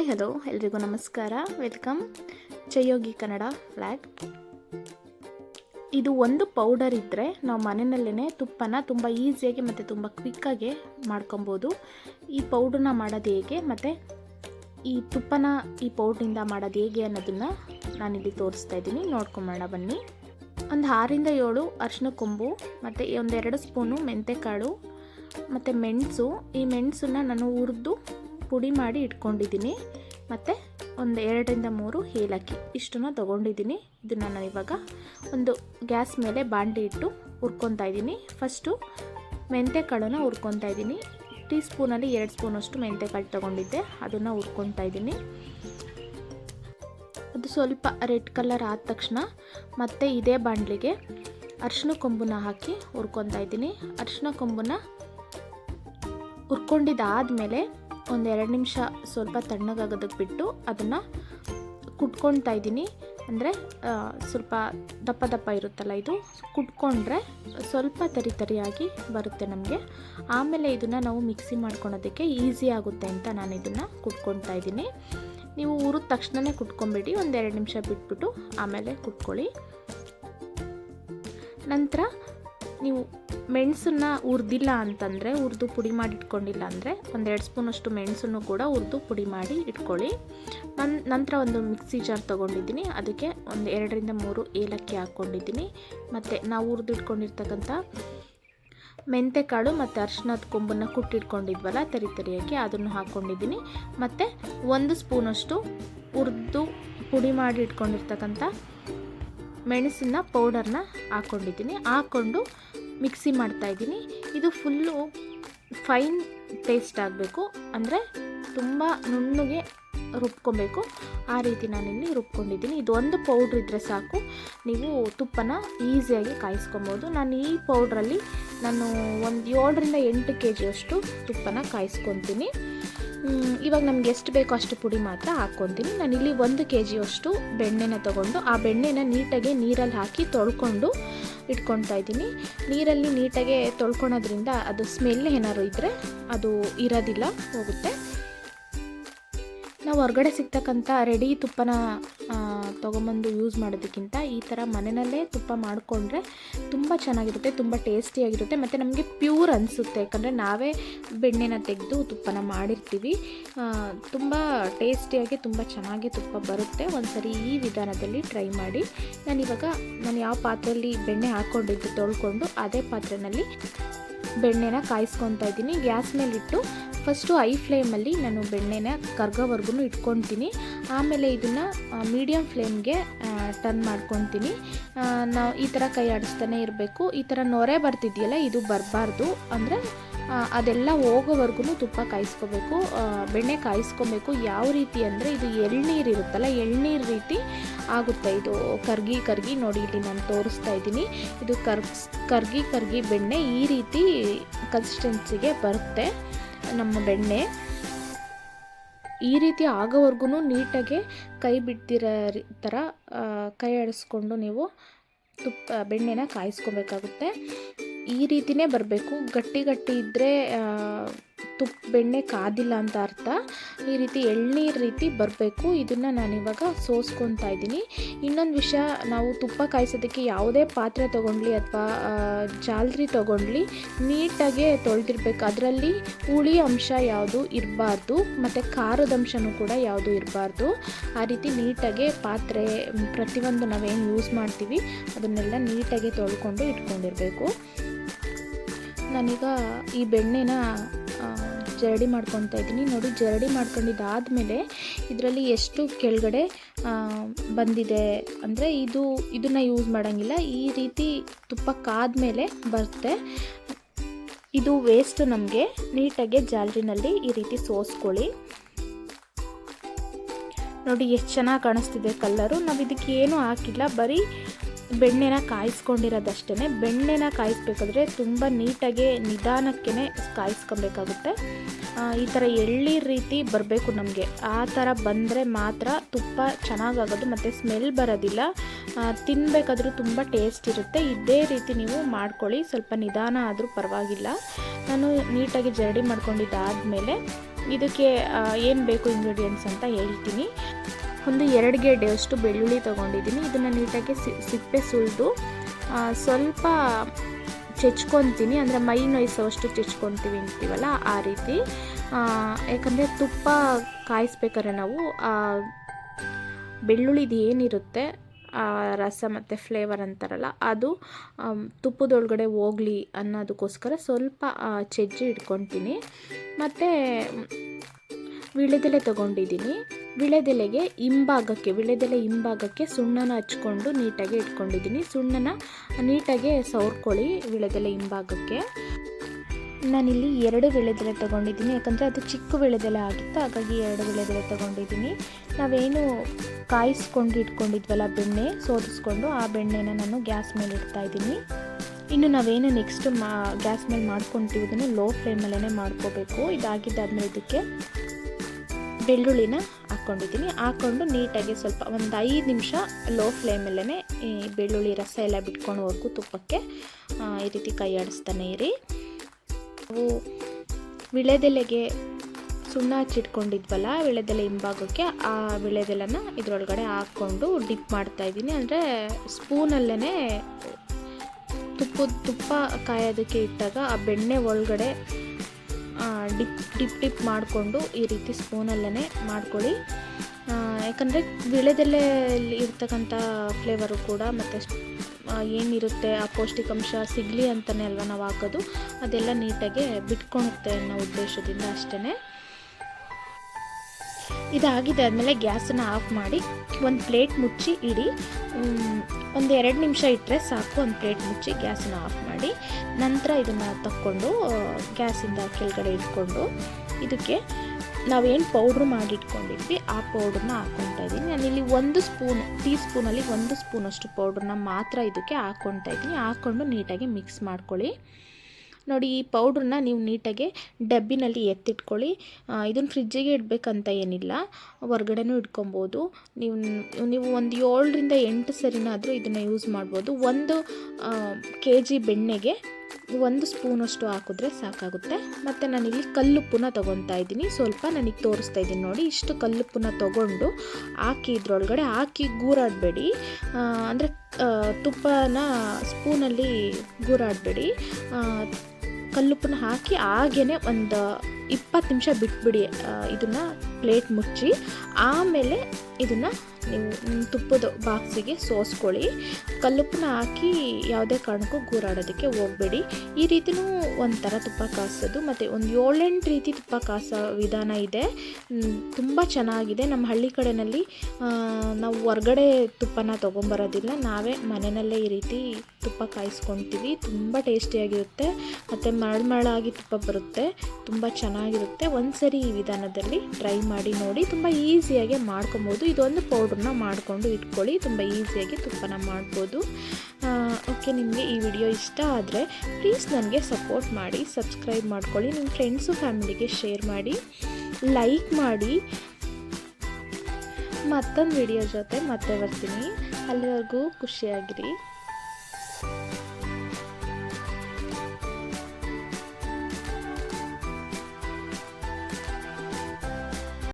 Hi, hello. ಎಲ್ರಿಗೂ ನಮಸ್ಕಾರ. Welcome. ಚಯೋಗಿ Kannada flag ಇದು ಒಂದು ಪೌಡರ್ ಇದ್ದರೆ ನಾವು ಮನೆಯಲ್ಲೇ ತುಪ್ಪನ ತುಂಬ ಈಸಿಯಾಗಿ ಮತ್ತು ತುಂಬ ಕ್ವಿಕ್ಕಾಗಿ ಮಾಡ್ಕೊಬೋದು. ಈ ಪೌಡ್ರನ್ನ ಮಾಡೋದು ಹೇಗೆ ಮತ್ತು ಈ ತುಪ್ಪನ ಈ ಪೌಡ್ರಿಂದ ಮಾಡೋದು ಹೇಗೆ ಅನ್ನೋದನ್ನು ನಾನಿಲ್ಲಿ ತೋರಿಸ್ತಾ ಇದ್ದೀನಿ. ನೋಡ್ಕೊಂಬೋಣ ಬನ್ನಿ. ಒಂದು ಆರಿಂದ ಏಳು ಅರಿಶಿನ ಕೊಂಬು, ಮತ್ತು ಒಂದೆರಡು ಸ್ಪೂನು ಮೆಂತೆಕಾಳು ಮತ್ತು ಮೆಣಸು. ಈ ಮೆಣಸನ್ನ ನಾನು ಹುರಿದು ಪುಡಿ ಮಾಡಿ ಇಟ್ಕೊಂಡಿದ್ದೀನಿ. ಮತ್ತು ಒಂದು ಎರಡರಿಂದ ಮೂರು ಏಲಕ್ಕಿ ಇಷ್ಟನ್ನು ತೊಗೊಂಡಿದ್ದೀನಿ. ಇದನ್ನು ನಾನು ಇವಾಗ ಒಂದು ಗ್ಯಾಸ್ ಮೇಲೆ ಬಾಂಡಿ ಇಟ್ಟು ಹುರ್ಕೊತಾ ಇದ್ದೀನಿ. ಫಸ್ಟು ಮೆಂತೆಕಾಳನ್ನ ಹುರ್ಕೊತಾ ಇದ್ದೀನಿ. ಟೀ ಸ್ಪೂನಲ್ಲಿ ಎರಡು ಸ್ಪೂನಷ್ಟು ಮೆಂತೆಕಾಳು ತೊಗೊಂಡಿದ್ದೆ. ಅದನ್ನು ಹುರ್ಕೊತಾ ಇದ್ದೀನಿ. ಅದು ಸ್ವಲ್ಪ ರೆಡ್ ಕಲರ್ ಆದ ತಕ್ಷಣ ಮತ್ತೆ ಇದೇ ಬಾಣಲಿಗೆ ಅರಿಶಿನ ಕೊಂಬನ್ನ ಹಾಕಿ ಹುರ್ಕೊತಾ ಇದ್ದೀನಿ. ಅರಿಶಿನ ಕೊಂಬನ್ನ ಹುರ್ಕೊಂಡಿದ್ದಾದಮೇಲೆ ಒಂದು ಎರಡು ನಿಮಿಷ ಸ್ವಲ್ಪ ತಣ್ಣಗಾಗೋದಕ್ಕೆ ಬಿಟ್ಟು ಅದನ್ನು ಕುಟ್ಕೊಳ್ತಾ ಇದ್ದೀನಿ. ಅಂದರೆ ಸ್ವಲ್ಪ ದಪ್ಪ ದಪ್ಪ ಇರುತ್ತಲ್ಲ ಇದು? ಕುಟ್ಕೊಂಡ್ರೆ ಸ್ವಲ್ಪ ತರಿ ತರಿಯಾಗಿ ಬರುತ್ತೆ ನಮಗೆ. ಆಮೇಲೆ ಇದನ್ನು ನಾವು ಮಿಕ್ಸಿ ಮಾಡ್ಕೊಳೋದಕ್ಕೆ ಈಸಿ ಆಗುತ್ತೆ ಅಂತ ನಾನು ಇದನ್ನು ಕುಟ್ಕೊಳ್ತಾ ಇದ್ದೀನಿ. ನೀವು ಹುರಿದ ತಕ್ಷಣವೇ ಕುಟ್ಕೊಂಬೇಡಿ, ಒಂದೆರಡು ನಿಮಿಷ ಬಿಟ್ಬಿಟ್ಟು ಆಮೇಲೆ ಕುಟ್ಕೊಳ್ಳಿ. ನಂತರ ನೀವು ಮೆಣಸನ್ನ ಹುರಿದಿಲ್ಲ ಅಂತಂದರೆ ಹುರಿದು ಪುಡಿ ಮಾಡಿ ಇಟ್ಕೊಂಡಿಲ್ಲ ಅಂದರೆ ಒಂದೆರಡು ಸ್ಪೂನಷ್ಟು ಮೆಣಸನ್ನು ಕೂಡ ಹುರಿದು ಪುಡಿ ಮಾಡಿ ಇಟ್ಕೊಳ್ಳಿ. ನನ್ನ ನಂತರ ಒಂದು ಮಿಕ್ಸಿ ಜಾರ್ ತೊಗೊಂಡಿದ್ದೀನಿ. ಅದಕ್ಕೆ ಒಂದು ಎರಡರಿಂದ ಮೂರು ಏಲಕ್ಕಿ ಹಾಕ್ಕೊಂಡಿದ್ದೀನಿ. ಮತ್ತು ನಾವು ಹುರಿದು ಇಟ್ಕೊಂಡಿರ್ತಕ್ಕಂಥ ಮೆಂತೆಕಾಳು ಮತ್ತು ಅರ್ಶಿನದ ಕೊಂಬನ್ನು ಕುಟ್ಟಿಟ್ಕೊಂಡಿದ್ವಲ್ಲ ತರಿ ತರಿಯಾಗಿ ಅದನ್ನು ಹಾಕ್ಕೊಂಡಿದ್ದೀನಿ. ಮತ್ತು ಒಂದು ಸ್ಪೂನಷ್ಟು ಹುರಿದು ಪುಡಿ ಮಾಡಿ ಇಟ್ಕೊಂಡಿರ್ತಕ್ಕಂಥ ಮೆಣಸಿನ ಪೌಡರ್ನ ಹಾಕ್ಕೊಂಡಿದ್ದೀನಿ. ಹಾಕ್ಕೊಂಡು ಮಿಕ್ಸಿ ಮಾಡ್ತಾ ಇದ್ದೀನಿ. ಇದು ಫುಲ್ಲು ಫೈನ್ ಟೇಸ್ಟ್ ಆಗಬೇಕು. ಅಂದರೆ ತುಂಬ ನುಣ್ಣಗೆ ರುಬ್ಕೊಬೇಕು. ಆ ರೀತಿ ನಾನಿಲ್ಲಿ ರುಬ್ಕೊಂಡಿದ್ದೀನಿ. ಇದು ಒಂದು ಪೌಡ್ರ್ ಇದ್ದರೆ ಸಾಕು. ನೀವು ತುಪ್ಪನ ಈಸಿಯಾಗಿ ಕಾಯಿಸ್ಕೊಬೋದು. ನಾನು ಈ ಪೌಡ್ರಲ್ಲಿ ನಾನು ಒಂದು ಏಳರಿಂದ ಎಂಟು ಕೆ ಜಿಯಷ್ಟು ತುಪ್ಪನ ಕಾಯಿಸ್ಕೊತೀನಿ. ಇವಾಗ ನಮ್ಗೆ ಎಷ್ಟು ಬೇಕೋ ಅಷ್ಟು ಪುಡಿ ಮಾತ್ರ ಹಾಕ್ಕೊತೀನಿ. ನಾನಿಲ್ಲಿ ಒಂದು ಕೆ ಜಿಯಷ್ಟು ಬೆಣ್ಣೆನ ತೊಗೊಂಡು, ಆ ಬೆಣ್ಣೆನ ನೀಟಾಗಿ ನೀರಲ್ಲಿ ಹಾಕಿ ತೊಳ್ಕೊಂಡು ಇಟ್ಕೊತಾ ಇದ್ದೀನಿ. ನೀರಲ್ಲಿ ನೀಟಾಗಿ ತೊಳ್ಕೊಳೋದ್ರಿಂದ ಅದು ಸ್ಮೆಲ್ ಏನಾದ್ರು ಇದ್ದರೆ ಅದು ಇರೋದಿಲ್ಲ ಹೋಗುತ್ತೆ. ನಾವು ಹೊರಗಡೆ ಸಿಗ್ತಕ್ಕಂಥ ರೆಡಿ ತುಪ್ಪನ ತೊಗೊಂಬಂದು ಯೂಸ್ ಮಾಡೋದಕ್ಕಿಂತ ಈ ಥರ ಮನೆಯಲ್ಲೇ ತುಪ್ಪ ಮಾಡಿಕೊಂಡ್ರೆ ತುಂಬ ಚೆನ್ನಾಗಿರುತ್ತೆ, ತುಂಬ ಟೇಸ್ಟಿಯಾಗಿರುತ್ತೆ ಮತ್ತು ನಮಗೆ ಪ್ಯೂರ್ ಅನಿಸುತ್ತೆ. ಯಾಕಂದರೆ ನಾವೇ ಬೆಣ್ಣೆನ ತೆಗೆದು ತುಪ್ಪನ ಮಾಡಿರ್ತೀವಿ. ತುಂಬ ಟೇಸ್ಟಿಯಾಗಿ ತುಂಬ ಚೆನ್ನಾಗಿ ತುಪ್ಪ ಬರುತ್ತೆ. ಒಂದ್ಸರಿ ಈ ವಿಧಾನದಲ್ಲಿ ಟ್ರೈ ಮಾಡಿ. ನಾನಿವಾಗ ನಾನು ಯಾವ ಪಾತ್ರೆಯಲ್ಲಿ ಬೆಣ್ಣೆ ಹಾಕ್ಕೊಂಡಿದ್ದು ತೊಳ್ಕೊಂಡು, ಅದೇ ಪಾತ್ರೆಯಲ್ಲಿ ಬೆಣ್ಣೆನ ಕಾಯಿಸ್ಕೊತಾ ಇದ್ದೀನಿ. ಗ್ಯಾಸ್ ಮೇಲಿಟ್ಟು ಫಸ್ಟು ಐ ಫ್ಲೇಮಲ್ಲಿ ನಾನು ಬೆಣ್ಣೆನ ಕರ್ಗೋವರೆಗೂ ಇಟ್ಕೊತೀನಿ ಆಮೇಲೆ ಇದನ್ನು ಮೀಡಿಯಮ್ ಫ್ಲೇಮ್ಗೆ ಟರ್ನ್ ಮಾಡ್ಕೊತೀನಿ ನಾವು ಈ ಥರ ಕೈ ಆಡಿಸ್ತಾನೆ ಇರಬೇಕು. ಈ ಥರ ನೊರೆ ಬರ್ತಿದೆಯಲ್ಲ, ಇದು ಬರಬಾರ್ದು. ಅಂದರೆ ಅದೆಲ್ಲ ಹೋಗೋವರೆಗೂ ತುಪ್ಪ ಕಾಯಿಸ್ಕೋಬೇಕು. ಬೆಣ್ಣೆ ಕಾಯಿಸ್ಕೊಬೇಕು. ಯಾವ ರೀತಿ ಅಂದರೆ, ಇದು ಎಳ್ನೀರು ಇರುತ್ತಲ್ಲ, ಎಳ್ನೀರು ರೀತಿ ಆಗುತ್ತೆ ಇದು. ಕರ್ಗಿ ಕರ್ಗಿ ನೋಡಿ ಇಲ್ಲಿ ನಾನು ತೋರಿಸ್ತಾ ಇದ್ದೀನಿ. ಇದು ಕರ್ಗ್ಸ್, ಕರ್ಗಿ ಕರ್ಗಿ ಬೆಣ್ಣೆ ಈ ರೀತಿ ಕನ್ಸಿಸ್ಟೆನ್ಸಿಗೆ ಬರುತ್ತೆ. ನಮ್ಮ ಬೆಣ್ಣೆ. ಈ ರೀತಿ ಆಗೋವರೆಗೂ ನೀಟಾಗಿ ಕೈ ಬಿಡ್ತಿರೋ ಥರ ಕೈ ಆಡಿಸ್ಕೊಂಡು ನೀವು ತುಪ್ಪ, ಬೆಣ್ಣೆನ ಕಾಯಿಸ್ಕೊಬೇಕಾಗುತ್ತೆ. ಈ ರೀತಿಯೇ ಬರಬೇಕು. ಗಟ್ಟಿ ಗಟ್ಟಿ ಇದ್ದರೆ ತುಪ್ಪ ಬೆಣ್ಣೆ ಕಾದಿಲ್ಲ ಅಂತ ಅರ್ಥ. ಈ ರೀತಿ ಎಳ್ನೀರು ರೀತಿ ಬರಬೇಕು. ಇದನ್ನು ನಾನಿವಾಗ ಸೋಸ್ಕೊತಾ ಇದ್ದೀನಿ. ಇನ್ನೊಂದು ವಿಷಯ, ನಾವು ತುಪ್ಪ ಕಾಯಿಸೋದಕ್ಕೆ ಯಾವುದೇ ಪಾತ್ರೆ ತೊಗೊಂಡ್ಲಿ ಅಥವಾ ಜಾಲ್ರಿ ತೊಗೊಂಡ್ಲಿ ನೀಟಾಗೆ ತೊಳೆದಿರ್ಬೇಕು. ಅದರಲ್ಲಿ ಹುಳಿ ಅಂಶ ಯಾವುದು ಇರಬಾರ್ದು, ಮತ್ತು ಖಾರದ ಅಂಶನೂ ಕೂಡ ಯಾವುದು ಇರಬಾರ್ದು. ಆ ರೀತಿ ನೀಟಾಗೆ ಪಾತ್ರೆ, ಪ್ರತಿಯೊಂದು ನಾವೇನು ಯೂಸ್ ಮಾಡ್ತೀವಿ, ಅದನ್ನೆಲ್ಲ ನೀಟಾಗಿ ತೊಳ್ಕೊಂಡು ಇಟ್ಕೊಂಡಿರಬೇಕು. ನಾನೀಗ ಈ ಬೆಣ್ಣೆನ ಜರಡಿ ಮಾಡ್ಕೊತಾ ಇದ್ದೀನಿ. ನೋಡಿ, ಜರಡಿ ಮಾಡ್ಕೊಂಡಿದ್ದಾದಮೇಲೆ ಇದರಲ್ಲಿ ಎಷ್ಟು ಕೆಳಗಡೆ ಬಂದಿದೆ ಅಂದರೆ ಇದು, ಇದನ್ನು ಯೂಸ್ ಮಾಡೋಂಗಿಲ್ಲ. ಈ ರೀತಿ ತುಪ್ಪ ಕಾದ್ಮೇಲೆ ಬರುತ್ತೆ. ಇದು ವೇಸ್ಟ್ ನಮಗೆ ನೀಟಾಗಿ ಜಾಲರಿನಲ್ಲಿ ಈ ರೀತಿ ಸೋಸ್ಕೊಳ್ಳಿ. ನೋಡಿ, ಎಷ್ಟು ಚೆನ್ನಾಗಿ ಕಾಣಿಸ್ತಿದೆ ಕಲ್ಲರು ನಾವು ಇದಕ್ಕೆ ಏನೂ ಹಾಕಿಲ್ಲ. ಬರೀ ಬೆಣ್ಣೆನ ಕಾಯಿಸ್ಕೊಂಡಿರೋದಷ್ಟೇ ಬೆಣ್ಣೆನ ಕಾಯಿಸ್ಬೇಕಾದ್ರೆ ತುಂಬ ನೀಟಾಗಿ ನಿಧಾನಕ್ಕೆ ಕಾಯಿಸ್ಕೊಬೇಕಾಗುತ್ತೆ. ಈ ಥರ ಎಳ್ಳಿ ರೀತಿ ಬರಬೇಕು ನಮಗೆ. ಆ ಥರ ಬಂದರೆ ಮಾತ್ರ ತುಪ್ಪ ಚೆನ್ನಾಗಾಗೋದು ಮತ್ತು ಸ್ಮೆಲ್ ಬರೋದಿಲ್ಲ. ತಿನ್ನಬೇಕಾದ್ರೂ ತುಂಬ ಟೇಸ್ಟ್ ಇರುತ್ತೆ. ಇದೇ ರೀತಿ ನೀವು ಮಾಡ್ಕೊಳ್ಳಿ. ಸ್ವಲ್ಪ ನಿಧಾನ ಆದರೂ ಪರವಾಗಿಲ್ಲ. ನಾನು ನೀಟಾಗಿ ಜರಡಿ ಮಾಡ್ಕೊಂಡಿದ್ದಾದಮೇಲೆ ಇದಕ್ಕೆ ಏನು ಬೇಕು ಇಂಗ್ರೀಡಿಯೆಂಟ್ಸ್ ಅಂತ ಹೇಳ್ತೀನಿ. ಒಂದು ಎರಡು ಗೆಡ್ಡೆಯಷ್ಟು ಬೆಳ್ಳುಳ್ಳಿ ತೊಗೊಂಡಿದ್ದೀನಿ. ಇದನ್ನು ನೀಟಾಗಿ ಸಿಪ್ಪೆ ಸುಲಿದು ಸ್ವಲ್ಪ ಚೆಚ್ಕೊತೀನಿ. ಅಂದರೆ ಮೈ ನೋಯಿಸೋವಷ್ಟು ಚೆಚ್ಕೊತೀವಿ ಅಂತೀವಲ್ಲ ಆ ರೀತಿ. ಯಾಕಂದರೆ ತುಪ್ಪ ಕಾಯಿಸ್ಬೇಕಾದ್ರೆ ನಾವು ಬೆಳ್ಳುಳ್ಳಿದು ಏನಿರುತ್ತೆ ರಸ ಮತ್ತು ಫ್ಲೇವರ್ ಅಂತಾರಲ್ಲ, ಅದು ತುಪ್ಪದೊಳಗಡೆ ಹೋಗಲಿ ಅನ್ನೋದಕ್ಕೋಸ್ಕರ ಸ್ವಲ್ಪ ಚೆಜ್ಜಿ ಇಟ್ಕೊತೀನಿ. ಮತ್ತು ವಿಳೆದೆಲೆ ತೊಗೊಂಡಿದ್ದೀನಿ. ವಿಳೆದೆಲೆಗೆ ಹಿಂಭಾಗಕ್ಕೆ, ವಿಳೆದೆಲೆ ಹಿಂಭಾಗಕ್ಕೆ ಸುಣ್ಣನ ಹಚ್ಕೊಂಡು ನೀಟಾಗಿ ಇಟ್ಕೊಂಡಿದ್ದೀನಿ. ಸುಣ್ಣನ ನೀಟಾಗಿ ಸವರ್ಕೊಳ್ಳಿ ವಿಳೆದೆಲೆ ಹಿಂಭಾಗಕ್ಕೆ. ನಾನಿಲ್ಲಿ ಎರಡು ವಿಳೆದೆಲೆ ತೊಗೊಂಡಿದ್ದೀನಿ. ಯಾಕಂದರೆ ಅದು ಚಿಕ್ಕ ವಿಳೆದೆಲೆ ಆಗಿತ್ತು, ಹಾಗಾಗಿ ಎರಡು ವಿಳೆದೆಲೆ ತೊಗೊಂಡಿದ್ದೀನಿ. ನಾವೇನು ಕಾಯಿಸ್ಕೊಂಡು ಇಟ್ಕೊಂಡಿದ್ವಲ್ಲ ಬೆಣ್ಣೆ, ಸೋದಿಸ್ಕೊಂಡು, ಆ ಬೆಣ್ಣೆನ ನಾನು ಗ್ಯಾಸ್ ಮೇಲೆ ಇಡ್ತಾ ಇದ್ದೀನಿ. ಇನ್ನು ನಾವೇನು ನೆಕ್ಸ್ಟ್ ಮಾ, ಗ್ಯಾಸ್ ಮೇಲೆ ಮಾಡ್ಕೊತೀವಿ ಅದನ್ನು ಲೋ ಫ್ಲೇಮಲ್ಲೇ ಮಾಡ್ಕೋಬೇಕು. ಇದಾಗಿದ್ದಾದ್ಮೇಲೆ ಇದಕ್ಕೆ ಬೆಳ್ಳುಳ್ಳಿನ ಹಾಕ್ಕೊಂಡಿದ್ದೀನಿ. ಹಾಕ್ಕೊಂಡು ನೀಟಾಗಿ ಸ್ವಲ್ಪ ಒಂದು ಐದು ನಿಮಿಷ ಲೋ ಫ್ಲೇಮಲ್ಲೇ ಈ ಬೆಳ್ಳುಳ್ಳಿ ರಸ ಎಲ್ಲ ಬಿಟ್ಕೊಂಡವರೆಗೂ ತುಪ್ಪಕ್ಕೆ. ಈ ರೀತಿ ಕೈ ಆಡಿಸ್ತಾನೆ ಇರಿ. ನಾವು ವಿಳೆದೆಲೆಗೆ ಸುಣ್ಣ ಹಚ್ಚಿಟ್ಕೊಂಡಿದ್ವಲ್ಲ, ವಿಳೆದೆಲೆ ಹಿಂಭಾಗಕ್ಕೆ ಆ ವಿಳೆದೆಲೆನ ಇದರೊಳಗಡೆ ಹಾಕ್ಕೊಂಡು ಡಿಪ್ ಮಾಡ್ತಾ ಇದ್ದೀನಿ. ಅಂದರೆ ಸ್ಪೂನಲ್ಲೇ ತುಪ್ಪದ ತುಪ್ಪ ಕಾಯೋದಕ್ಕೆ ಇಟ್ಟಾಗ ಆ ಬೆಣ್ಣೆ ಒಳಗಡೆ ಡಿಪ್ ಡಿಪ್ ಡಿಪ್ ಮಾಡಿಕೊಂಡು ಈ ರೀತಿ ಸ್ಪೂನಲ್ಲೇ ಮಾಡ್ಕೊಳ್ಳಿ. ಯಾಕಂದರೆ ವಿಳೆದೆಲೆಯಲ್ಲಿ ಇರ್ತಕ್ಕಂಥ ಫ್ಲೇವರು ಕೂಡ ಮತ್ತು ಏನಿರುತ್ತೆ, ಆ ಪೌಷ್ಟಿಕಾಂಶ ಸಿಗಲಿ ಅಂತಲೇ ಅಲ್ವಾ ನಾವು ಹಾಕೋದು, ಅದೆಲ್ಲ ನೀಟಾಗಿ ಬಿಟ್ಕೊಳುತ್ತೆ ಅನ್ನೋ ಉದ್ದೇಶದಿಂದ ಅಷ್ಟೇ ಇದಾಗಿದೆ ಆದಮೇಲೆ ಗ್ಯಾಸನ್ನು ಆಫ್ ಮಾಡಿ ಒಂದು ಪ್ಲೇಟ್ ಮುಚ್ಚಿ ಇಡಿ. ಒಂದು ಎರಡು ನಿಮಿಷ ಇಟ್ಟರೆ ಸಾಕು, ಒಂದು ಪ್ಲೇಟ್ ಮುಚ್ಚಿ ಗ್ಯಾಸನ್ನು ಆಫ್ ಮಾಡಿ. ನಂತರ ಇದನ್ನು ತಕ್ಕೊಂಡು ಗ್ಯಾಸಿಂದ ಕೆಳಗಡೆ ಇಟ್ಕೊಂಡು ಇದಕ್ಕೆ ನಾವೇನು ಪೌಡ್ರ್ ಮಾಡಿಟ್ಕೊಂಡಿದ್ವಿ, ಆ ಪೌಡ್ರನ್ನ ಹಾಕ್ಕೊತಾ ಇದ್ದೀನಿ ಇಲ್ಲಿ ಒಂದು ಸ್ಪೂನ್, ಟೀ ಸ್ಪೂನಲ್ಲಿ ಒಂದು ಸ್ಪೂನಷ್ಟು ಪೌಡ್ರನ್ನ ಮಾತ್ರ ಇದಕ್ಕೆ ಹಾಕ್ಕೊತಾ ಇದ್ದೀನಿ ಹಾಕ್ಕೊಂಡು ನೀಟಾಗಿ ಮಿಕ್ಸ್ ಮಾಡ್ಕೊಳ್ಳಿ. ನೋಡಿ, ಈ ಪೌಡ್ರನ್ನ ನೀವು ನೀಟಾಗಿ ಡಬ್ಬಿನಲ್ಲಿ ಎತ್ತಿಟ್ಕೊಳ್ಳಿ. ಇದನ್ನು ಫ್ರಿಜ್ಜಿಗೆ ಇಡಬೇಕಂತ ಏನಿಲ್ಲ. ಹೊರ್ಗಡೆನೂ ಇಟ್ಕೊಬೋದು. ನೀವು ನೀವು ಒಂದು ಏಳರಿಂದ ಎಂಟು ಸರಿನಾದರೂ ಇದನ್ನು ಯೂಸ್ ಮಾಡ್ಬೋದು. ಒಂದು ಕೆ ಜಿ ಬೆಣ್ಣೆಗೆ ಒಂದು ಸ್ಪೂನಷ್ಟು ಹಾಕಿದ್ರೆ ಸಾಕಾಗುತ್ತೆ. ಮತ್ತು ನಾನಿಲ್ಲಿ ಕಲ್ಲುಪ್ಪನ್ನ ತೊಗೊತಾ ಇದ್ದೀನಿ. ಸ್ವಲ್ಪ ನನಗೆ ತೋರಿಸ್ತಾ ಇದ್ದೀನಿ ನೋಡಿ, ಇಷ್ಟು ಕಲ್ಲುಪ್ಪನ್ನ ತೊಗೊಂಡು ಹಾಕಿ ಇದ್ರೊಳಗಡೆ ಹಾಕಿ ಗೂರಾಡಬೇಡಿ. ಅಂದರೆ ತುಪ್ಪನ ಸ್ಪೂನಲ್ಲಿ ಗೂರಾಡಬೇಡಿ. ಕಲ್ಲುಪ್ಪನ್ನ ಹಾಕಿ ಹಾಗೇ ಒಂದು ಇಪ್ಪತ್ತು ನಿಮಿಷ ಬಿಟ್ಬಿಡಿ ಇದನ್ನು ಪ್ಲೇಟ್ ಮುಚ್ಚಿ. ಆಮೇಲೆ ಇದನ್ನು ನಿಮ್ಮ ತುಪ್ಪದ ಬಾಕ್ಸಿಗೆ ಸೋಸ್ಕೊಳ್ಳಿ. ಕಲ್ಲುಪ್ಪನ್ನ ಹಾಕಿ ಯಾವುದೇ ಕಾರಣಕ್ಕೂ ಗೂರಾಡೋದಕ್ಕೆ ಹೋಗಬೇಡಿ. ಈ ರೀತಿಯೂ ಒಂಥರ ತುಪ್ಪ ಕಾಸೋದು ಮತ್ತು ಒಂದು ಏಳೆಂಟು ರೀತಿ ತುಪ್ಪ ಕಾಸೋ ವಿಧಾನ ಇದೆ. ತುಂಬ ಚೆನ್ನಾಗಿದೆ. ನಮ್ಮ ಹಳ್ಳಿ ಕಡೆಯಲ್ಲಿ ನಾವು ಹೊರ್ಗಡೆ ತುಪ್ಪನ ತೊಗೊಂಬರೋದಿಲ್ಲ. ನಾವೇ ಮನೆಯಲ್ಲೇ ಈ ರೀತಿ ತುಪ್ಪ ಕಾಯಿಸ್ಕೊತೀವಿ. ತುಂಬ ಟೇಸ್ಟಿಯಾಗಿರುತ್ತೆ. ಮತ್ತು ಮರಳು ಮರಳಾಗಿ ತುಪ್ಪ ಬರುತ್ತೆ. ತುಂಬ ಚೆನ್ನಾಗಿರುತ್ತೆ. ಒಂದು ಸರಿ ಈ ವಿಧಾನದಲ್ಲಿ ಟ್ರೈ ಮಾಡಿ ನೋಡಿ. ತುಂಬ ಈಸಿಯಾಗಿ ಮಾಡ್ಕೊಬೋದು. ಇದೊಂದು ಪೌಡ್ರನ್ನ ಮಾಡಿಕೊಂಡು ಇಟ್ಕೊಳ್ಳಿ. ತುಂಬ ಈಸಿಯಾಗಿ ತುಪ್ಪನ ಮಾಡ್ಬೋದು. ಓಕೆ, ನಿಮಗೆ ಈ ವಿಡಿಯೋ ಇಷ್ಟ ಆದರೆ ಪ್ಲೀಸ್ ನನಗೆ ಸಪೋರ್ಟ್ ಮಾಡಿ ಸಬ್ಸ್ಕ್ರೈಬ್ ಮಾಡ್ಕೊಳ್ಳಿ ನಿಮ್ಮ ಫ್ರೆಂಡ್ಸು ಫ್ಯಾಮಿಲಿಗೆ ಶೇರ್ ಮಾಡಿ ಲೈಕ್ ಮಾಡಿ. ಮತ್ತೊಂದು ವಿಡಿಯೋ ಜೊತೆ ಮತ್ತೆ ಬರ್ತೀನಿ. ಅಲ್ಲಿವರೆಗೂ ಖುಷಿಯಾಗಿರಿ.